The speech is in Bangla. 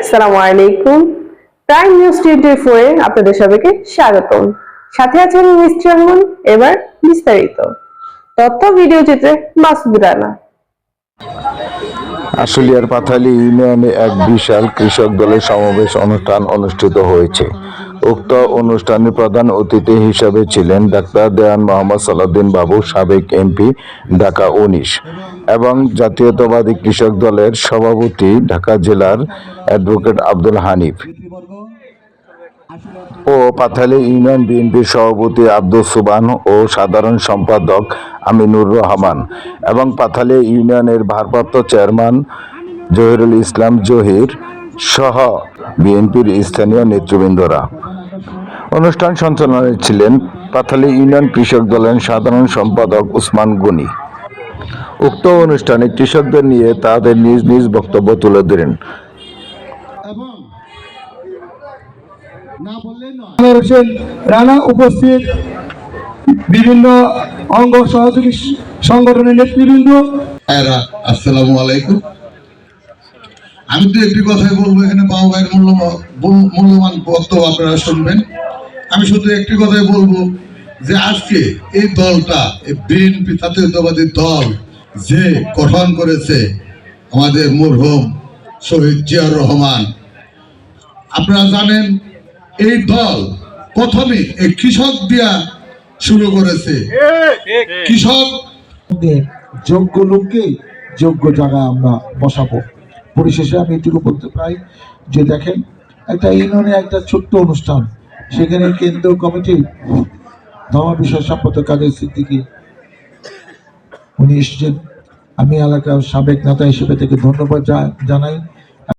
আসসালামু আলাইকুম। প্রাইম নিউজ টোয়েন্টি ফোরে আপনাদের সবাইকে স্বাগতম। সাথে আছেন রহমান এবার বিস্তারিত। তথ্য ভিডিও চিত্রে মাসুদ রানা। আশুলিয়ার পাথালি ইউনিয়নে এক বিশাল কৃষক দলের সমাবেশ অনুষ্ঠান অনুষ্ঠিত হয়েছে। উক্ত অনুষ্ঠানে প্রধান অতিথি হিসেবে ছিলেন ডাক্তার দেয়ান মোহাম্মদ সালাউদ্দিন বাবু, সাবেক এমপি, ঢাকা উনিশ, এবং জাতীয়তাবাদী কৃষক দলের সভাপতি, ঢাকা জেলার অ্যাডভোকেট আব্দুল হানিফ ও পাথালি ইউনিয়ন বিএনপির সভাপতি আব্দুল সুবান ও সাধারণ সম্পাদক আমিনুর রহমান এবং পাথালি ইউনিয়নের ভারপ্রাপ্ত চেয়ারম্যান জহিরুল ইসলাম জহির সহ বিএনপির স্থানীয় নেতৃবৃন্দরা। অনুষ্ঠান সঞ্চালনায় ছিলেন পাথালি ইউনিয়ন কৃষক দলের সাধারণ সম্পাদক উসমান গনি। উক্ত অনুষ্ঠানে কৃষকদের নিয়ে তাদের নিজ নিজ বক্তব্য তুলে ধরেন। রানা উপস্থিত বিভিন্ন অঙ্গ সহযোগী সংগঠনের নেতৃবৃন্দ। আসসালামু আলাইকুম। আমি তো একটি কথাই বলব এখানে বাবু ভাইয়ের মূল্যবান বক্তব্য আপনারা শুনবেন। আমি শুধু একটি কথাই বলব যে আজকে এই দলটা বিএনপি জাতীয়তাবাদী দল যে গঠন করেছে আমাদের মরহুম শহীদ জিয়াউর রহমান। আপনারা জানেন এই দল প্রথমে এই কৃষক দিয়া শুরু করেছে। কৃষক যোগ্য লোককে যোগ্য জায়গায় আমরা বসাবো। পরিশেষে আমি এটুকু বলতে পারি যে দেখেন, একটা ইউনিয়নে একটা ছোট্ট অনুষ্ঠান সেখানে কেন্দ্রীয় কমিটি ধর্ম বিষয় সম্পাদক কাদের সিদ্দিকি, উনি এসেছেন। আমি এলাকার সাবেক নেতা হিসেবে থেকে ধন্যবাদ জানাই।